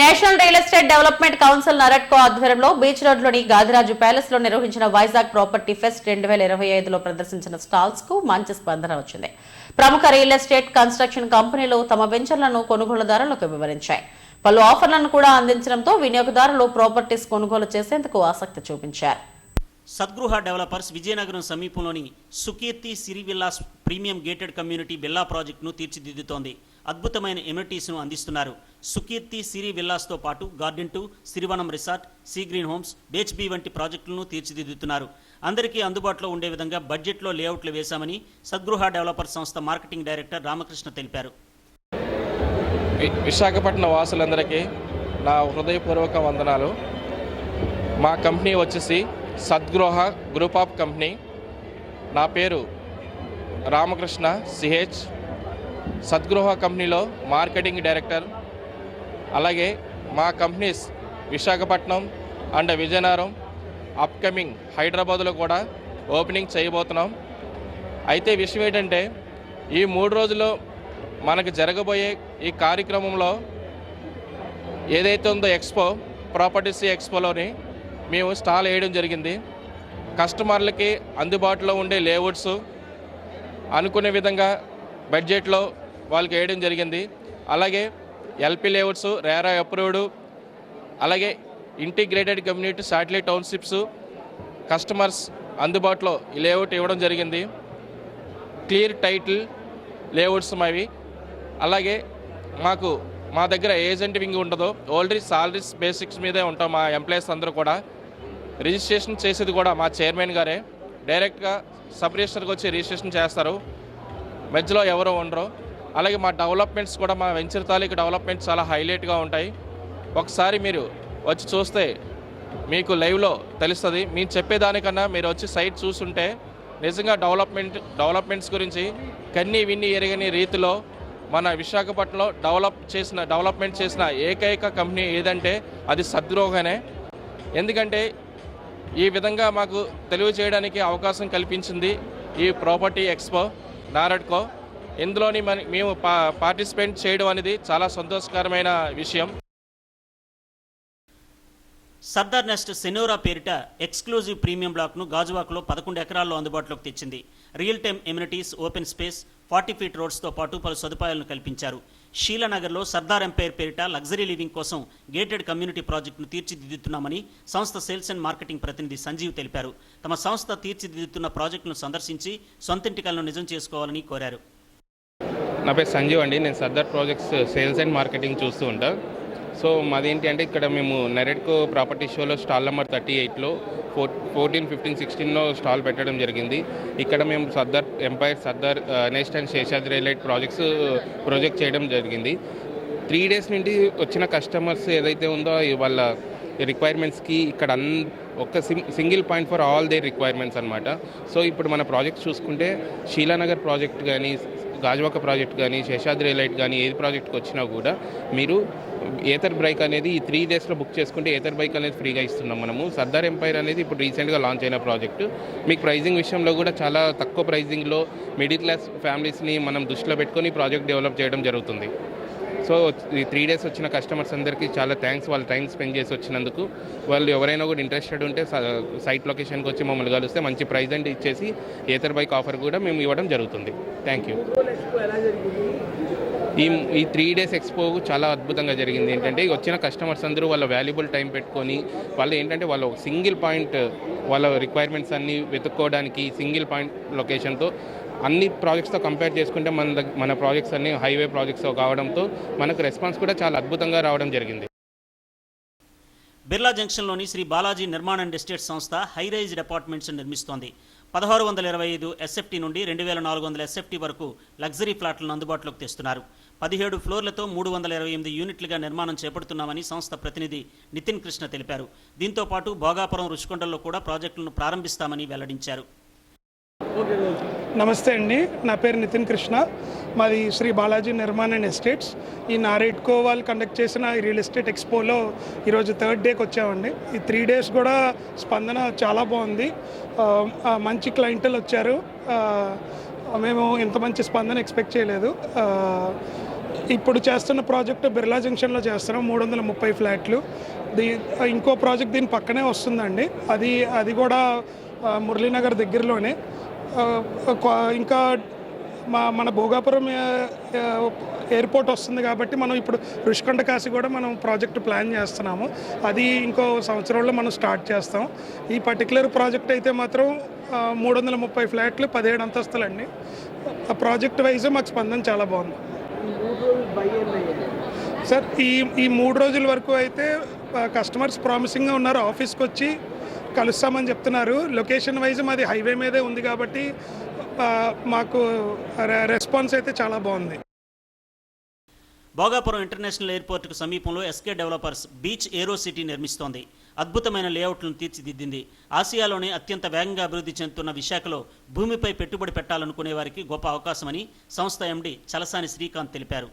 National real estate development council NAREDCO ఆధ్వర్యంలో beach రోడ్లోని గాదిరాజు ప్యాలెస్లో నిర్వహించిన వైజాగ్ ప్రాపర్టీ ఫెస్ట్ రెండు వేల ఇరవై ఐదులో ప్రదర్శించిన స్టాల్స్కు మంచి స్పందన వచ్చింది. ప్రముఖ రియల్ ఎస్టేట్ కన్స్ట్రక్షన్ కంపెనీలు తమ వెంచర్లను కొనుగోలుదారులకు వివరించాయి. పలు ఆఫర్లను కూడా అందించడంతో వినియోగదారులు ప్రాపర్టీస్ కొనుగోలు చేసేందుకు ఆసక్తి చూపించారు. సద్గృహ డెవలపర్స్ విజయనగరం సమీపంలోని Sukeerthi Siri Villas premium gated community villa ప్రాజెక్టును తీర్చిదిద్దుతోంది. అద్భుతమైన ఎమ్యూనిటీస్ను అందిస్తున్నారు. సుకీర్తి సిరి విల్లాస్తో పాటు garden two Sirivanam resort sea green homes beach B వంటి ప్రాజెక్టులను తీర్చిదిద్దుతున్నారు. అందరికీ అందుబాటులో ఉండే విధంగా బడ్జెట్లో లేఅవుట్లు వేశామని సద్గృహ డెవలపర్ సంస్థ మార్కెటింగ్ డైరెక్టర్ రామకృష్ణ తెలిపారు. విశాఖపట్నం వాసులందరికీ నా హృదయపూర్వక వందనాలు. మా కంపెనీ వచ్చేసి సద్గృహ గ్రూప్ ఆఫ్ కంపెనీ. నా పేరు రామకృష్ణ సిహెచ్ సద్గృహ కంపెనీలో మార్కెటింగ్ డైరెక్టర్ అలాగే మా companies Visakhapatnam and Vizianagaram upcoming హైదరాబాద్లో కూడా ఓపెనింగ్ చేయబోతున్నాం. అయితే విషయం ఏంటంటే ఈ మూడు రోజుల్లో మనకు జరగబోయే ఈ కార్యక్రమంలో ఏదైతే ఉందో ఎక్స్పో ప్రాపర్టీస్ ఎక్స్పోలోని మేము స్టాల్ వేయడం జరిగింది. కస్టమర్లకి అందుబాటులో ఉండే లేఅవుట్స్ అనుకునే విధంగా బడ్జెట్లో వాళ్ళకి వేయడం జరిగింది. అలాగే ఎల్పి లేఅవుట్స్ రేరా అప్రూవ్డ్ అలాగే integrated community satellite townships customers అందుబాటులో ఈ లేఅవుట్ ఇవ్వడం జరిగింది. క్లియర్ టైటిల్ లేఅవుట్స్ మావి. అలాగే మాకు మా దగ్గర ఏజెంట్ వింగ్ ఉండదు ఓన్లీ సాలరీస్ బేసిక్స్ మీదే ఉంటాం మా ఎంప్లాయీస్ అందరూ కూడా. రిజిస్ట్రేషన్ చేసేది కూడా మా చైర్మన్ గారే. డైరెక్ట్గా సబ్ రిజిస్టర్కి వచ్చి రిజిస్ట్రేషన్ చేస్తారు. మధ్యలో ఎవరు ఉండరు. అలాగే మా డెవలప్మెంట్స్ కూడా మా వెంచర్ తాలూకు డెవలప్మెంట్స్ చాలా హైలైట్గా ఉంటాయి. ఒకసారి మీరు వచ్చి చూస్తే మీకు లైవ్లో తెలుస్తుంది. మేము చెప్పేదానికన్నా మీరు వచ్చి సైట్ చూసుంటే నిజంగా డెవలప్మెంట్ డెవలప్మెంట్స్ గురించి కన్నీ విన్ని ఎరగని రీతిలో మన విశాఖపట్నంలో డెవలప్ చేసిన డెవలప్మెంట్ చేసిన ఏకైక కంపెనీ ఏదంటే అది సద్రోగనే ఎందుకంటే ఈ విధంగా మాకు తెలియజేయడానికి అవకాశం కల్పించింది ఈ ప్రాపర్టీ ఎక్స్పో నారడ్కో ఇందులోని మన మేము పా పార్టిసిపేట్ చేయడం అనేది చాలా సంతోషకరమైన విషయం. సర్దార్ నెస్ట్ సెనోరా పేరిట ఎక్స్క్లూజివ్ ప్రీమియం బ్లాక్ను గాజువాక్లో పదకొండు ఎకరాల్లో అందుబాటులోకి తెచ్చింది. Real time amenities open space forty feet రోడ్స్తో పాటు పలు సదుపాయాలను కల్పించారు. షీలానగర్లో సర్దార్ ఎంపైర్ పేరిట లగ్జరీ లివింగ్ కోసం గేటెడ్ కమ్యూనిటీ ప్రాజెక్టును తీర్చిదిద్దుతున్నామని సంస్థ సేల్స్ అండ్ మార్కెటింగ్ ప్రతినిధి సంజీవ్ తెలిపారు. తమ సంస్థ తీర్చిదిద్దుతున్న ప్రాజెక్టును సందర్శించి సొంతింటికలను నిజం చేసుకోవాలని కోరారు. నా పేరు సంజీవ్ అండి. నేను Sardar projects sales and marketing చూస్తూ ఉంటా. సో మాదేంటి అంటే ఇక్కడ మేము నెరెడ్కో ప్రాపర్టీ షోలో స్టాల్ నెంబర్ థర్టీ ఎయిట్లో ఫోర్ ఫోర్టీన్ ఫిఫ్టీన్ సిక్స్టీన్లో స్టాల్ పెట్టడం జరిగింది. ఇక్కడ మేము Sardar empire Sardar next and Seshadri రైలైట్ projects project చేయడం జరిగింది. త్రీ డేస్ నుండి వచ్చిన కస్టమర్స్ ఏదైతే ఉందో వాళ్ళ రిక్వైర్మెంట్స్కి ఇక్కడ అన్ ఒక single point for all the requirements అనమాట సో ఇప్పుడు మన ప్రాజెక్ట్ చూసుకుంటే శీలానగర్ ప్రాజెక్ట్ కానీ గాజువాక ప్రాజెక్ట్ కానీ శేషాద్రి లైట్ కానీ ఏది ప్రాజెక్ట్కి వచ్చినా కూడా మీరు ఏతర్ బైక్ అనేది ఈ త్రీ డేస్లో బుక్ చేసుకుంటే ఏథర్ బైక్ అనేది ఫ్రీగా ఇస్తున్నాం మనము. సర్దార్ ఎంపైర్ అనేది ఇప్పుడు రీసెంట్గా లాంచ్ అయిన ప్రాజెక్టు మీకు ప్రైజింగ్ విషయంలో కూడా చాలా తక్కువ ప్రైజింగ్లో మిడిల్ క్లాస్ ఫ్యామిలీస్ని మనం దృష్టిలో పెట్టుకొని ప్రాజెక్ట్ డెవలప్ చేయడం జరుగుతుంది. సో ఈ త్రీ డేస్ వచ్చిన కస్టమర్స్ అందరికీ చాలా థ్యాంక్స్ వాళ్ళ టైం స్పెండ్ చేసి వచ్చినందుకు. వాళ్ళు ఎవరైనా కూడా ఇంట్రెస్టెడ్ ఉంటే సైట్ లొకేషన్కి వచ్చి మమ్మల్ని కలిస్తే మంచి ప్రైజ్ అండ్ ఇచ్చేసి ఏతర్ బైక్ ఆఫర్ కూడా మేము ఇవ్వడం జరుగుతుంది. థ్యాంక్ యూ ఈ ఈ త్రీ డేస్ ఎక్స్పో చాలా అద్భుతంగా జరిగింది. ఏంటంటే వచ్చిన కస్టమర్స్ అందరూ వాళ్ళ వాల్యుబుల్ టైం పెట్టుకొని వాళ్ళు ఏంటంటే వాళ్ళ సింగిల్ పాయింట్ వాళ్ళ రిక్వైర్మెంట్స్ అన్నీ వెతుక్కోవడానికి సింగిల్ పాయింట్ లొకేషన్తో అన్ని ప్రాజెక్ట్స్తో కంపేర్ చేసుకుంటే మన మన ప్రాజెక్ట్స్ అన్ని హైవే ప్రాజెక్ట్స్ కావడంతో మనకు రెస్పాన్స్ కూడా చాలా అద్భుతంగా రావడం జరిగింది. బిర్లా జంక్షన్లోని శ్రీ బాలాజీ నిర్మాణ అండ్ ఎస్టేట్ సంస్థ హైరైజ్డ్ అపార్ట్మెంట్స్ నిర్మిస్తోంది. పదహారు వందల ఇరవై ఐదు ఎస్ఎఫ్టీ నుండి రెండు వేల నాలుగు వందల ఎస్ఎఫ్టీ వరకు లగ్జరీ ఫ్లాట్లను అందుబాటులోకి తెస్తున్నారు. పదిహేడు ఫ్లోర్లతో మూడు వందల ఇరవై ఎనిమిది యూనిట్లుగా నిర్మాణం చేపడుతున్నామని సంస్థ ప్రతినిధి నితిన్ కృష్ణ తెలిపారు. దీంతో పాటు భోగాపురం రుషికొండల్లో కూడా ప్రాజెక్టులను ప్రారంభిస్తామని వెల్లడించారు. నమస్తే అండి. నా పేరు నితిన్ కృష్ణ. మాది శ్రీ బాలాజీ నిర్మాణ్ అండ్ ఎస్టేట్స్. ఈ నారేట్కో వాళ్ళు కండక్ట్ చేసిన ఈ రియల్ ఎస్టేట్ ఎక్స్పోలో ఈరోజు థర్డ్ డేకి వచ్చామండి. ఈ త్రీ డేస్ కూడా స్పందన చాలా బాగుంది. మంచి క్లయింటలు వచ్చారు. మేము ఇంత మంచి స్పందన ఎక్స్పెక్ట్ చేయలేదు. ఇప్పుడు చేస్తున్న ప్రాజెక్టు బిర్లా జంక్షన్లో చేస్తున్నాం. మూడు వందల ముప్పై ఫ్లాట్లు. దీ ఇంకో ప్రాజెక్ట్ దీని పక్కనే వస్తుందండి. అది అది కూడా మురళీనగర్ దగ్గరలోనే. ఇంకా మా మన భోగాపురం ఎయిర్పోర్ట్ వస్తుంది కాబట్టి మనం ఇప్పుడు రుషికొండ కాశీ కూడా మనం ప్రాజెక్ట్ ప్లాన్ చేస్తున్నాము. అది ఇంకో సంవత్సరంలో మనం స్టార్ట్ చేస్తాం. ఈ పర్టికులర్ ప్రాజెక్ట్ అయితే మాత్రం మూడు వందల ముప్పై ఫ్లాట్లు పదిహేడు అంతస్తులండి. ఆ ప్రాజెక్ట్ వైజ్ మాకు స్పందన చాలా బాగుంది. సార్ ఈ ఈ మూడు రోజుల వరకు అయితే కస్టమర్స్ ప్రామిసింగ్గా ఉన్నారు. ఆఫీస్కి వచ్చి కలుస్తామని చెప్తున్నారు. లొకేషన్ వైజ్ మాది హైవే మీదే ఉంది కాబట్టి మాకు రె- రెస్పాన్స్ అయితే చాలా బాగుంది. భోగాపురం ఇంటర్నేషనల్ ఎయిర్పోర్టుకు సమీపంలో SK developers beach aero city నిర్మిస్తోంది. అద్భుతమైన లేఅవుట్లను తీర్చిదిద్దింది. ఆసియాలోనే అత్యంత వేగంగా అభివృద్ధి చెందుతున్న విశాఖలో భూమిపై పెట్టుబడి పెట్టాలనుకునే వారికి గొప్ప అవకాశమని సంస్థ ఎండి చలసాని శ్రీకాంత్ తెలిపారు.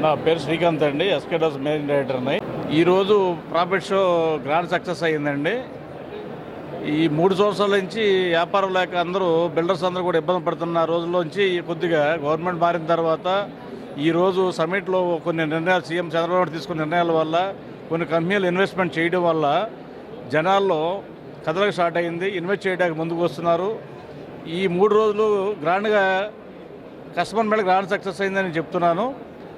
నా పేరు శ్రీకాంత్ అండి. ఎస్కేడస్ మేనేజింగ్ డైరెక్టర్ని ఈరోజు ప్రాఫిట్ షో గ్రాండ్ సక్సెస్ అయ్యిందండి. ఈ మూడు సంవత్సరాల నుంచి వ్యాపారం లేక అందరూ బిల్డర్స్ అందరూ కూడా ఇబ్బంది పడుతున్న రోజుల్లోంచి కొద్దిగా గవర్నమెంట్ మారిన తర్వాత ఈరోజు సమిట్లో కొన్ని నిర్ణయాలు సీఎం చంద్రబాబు తీసుకున్న నిర్ణయాల వల్ల కొన్ని కంపెనీలు ఇన్వెస్ట్మెంట్ చేయడం వల్ల జనాల్లో కదలక స్టార్ట్ అయింది ఇన్వెస్ట్ చేయడానికి ముందుకు వస్తున్నారు. ఈ మూడు రోజులు గ్రాండ్గా కస్టమర్ మేళ గ్రాండ్ సక్సెస్ అయిందని చెప్తున్నాను.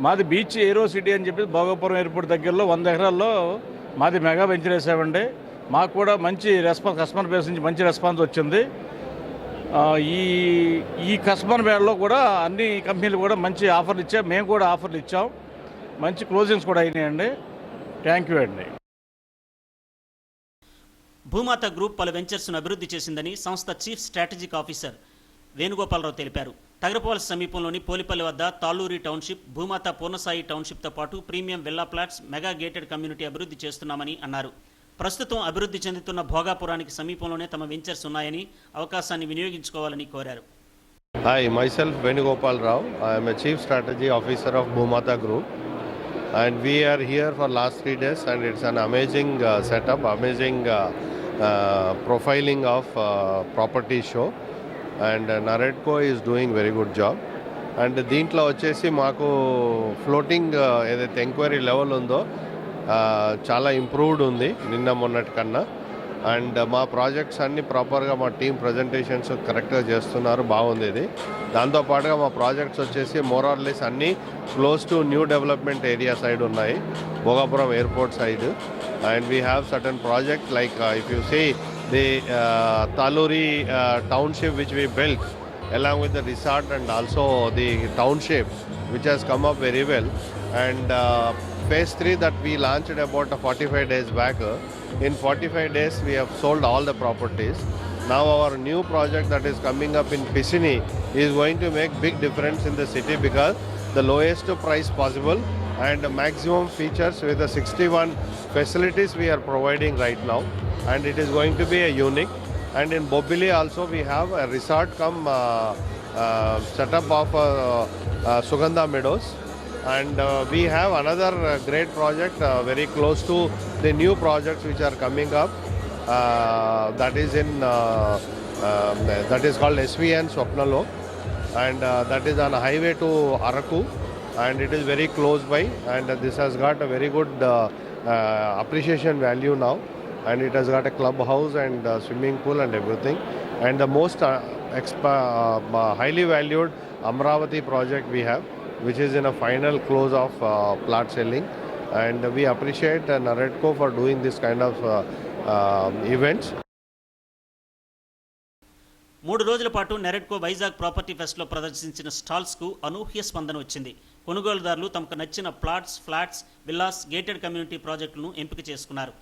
మాది బీచ్ ఏరో సిటీ అని చెప్పి భోగపురం ఎయిర్పోర్ట్ దగ్గరలో వంద ఎకరాల్లో మాది మెగా వెంచర్ వేసామండి. మాకు కూడా మంచి రెస్పాన్స్ కస్టమర్ బేస్ నుంచి మంచి రెస్పాన్స్ వచ్చింది. ఈ ఈ కస్టమర్ మేళలో కూడా అన్ని కంపెనీలు కూడా మంచి ఆఫర్లు ఇచ్చాయి. మేము కూడా ఆఫర్లు ఇచ్చాం. మంచి క్లోజింగ్స్ కూడా అయినాయండి. థ్యాంక్ యూ అండి. భూమాత గ్రూప్ పలు వెంచర్స్ను అభివృద్ధి చేసిందని సంస్థ చీఫ్ స్ట్రాటజిక్ ఆఫీసర్ వేణుగోపాలరావు తెలిపారు. తగరపాల సమీపంలోని పోలిపల్లి వద్ద తాళ్ళూరి టౌన్షిప్ భూమాత పూర్ణసాయి టౌన్షిప్తో పాటు premium villa plots mega gated community అభివృద్ధి చేస్తున్నామని అన్నారు. ప్రస్తుతం అభివృద్ధి చెందుతున్న భోగాపురానికి సమీపంలోనే తమ వెంచర్స్ ఉన్నాయని అవకాశాన్ని వినియోగించుకోవాలని కోరారు. Hi myself Venugopal Rao. I'm chief strategy officer of Officer group and Group. And we for last three days and it's and amazing setup amazing profiling of property show and NAREDCO is doing very good job. And దీంట్లో వచ్చేసి మాకు floating ఏదైతే enquiry level ఉందో చాలా improved ఉంది నిన్న మొన్నటి కన్నా. అండ్ మా ప్రాజెక్ట్స్ అన్ని ప్రాపర్గా మా టీం ప్రజెంటేషన్స్ కరెక్ట్గా చేస్తున్నారు బాగుంది ఇది. దాంతోపాటుగా మా ప్రాజెక్ట్స్ వచ్చేసి మోరార్లెస్ అన్నీ close to new development area side ఉన్నాయి Bhogapuram airport side. And we have certain project like if you see the uh, Taluri uh, township which we built along with the resort and also the township which has come up very well. And uh, phase 3 that we launched about 45 days back uh, in 45 days we have sold all the properties. Now our new project that is coming up in Pisini is going to make big difference in the city because the lowest price possible and maximum features with the 61 facilities we are providing right now and it is going to be a unique. And in Bobili also we have a resort come uh, uh, setup of uh, uh, Sugandha Meadows. And uh, we have another uh, great project uh, very close to the new projects which are coming up. Uh, that is in uh, um, that is called SVN Swapnalo and uh, that is on highway to Araku. And it is very close by. And uh, this has got a very good uh, uh, appreciation value now and it has got a club house and swimming pool and everything and the most ఎక్స్ప highly valued Amaravati project we have which is in a final close of plot selling and we appreciate NAREDCO for doing this kind of events మూడు రోజుల పాటు నెరెట్కో Vizag property ఫెస్ట్లో ప్రదర్శించిన స్టాల్స్కు అనూహ్య స్పందన వచ్చింది. కొనుగోలుదారులు తమకు నచ్చిన plots flats villas gated community ప్రాజెక్టులను ఎంపిక చేసుకున్నారు.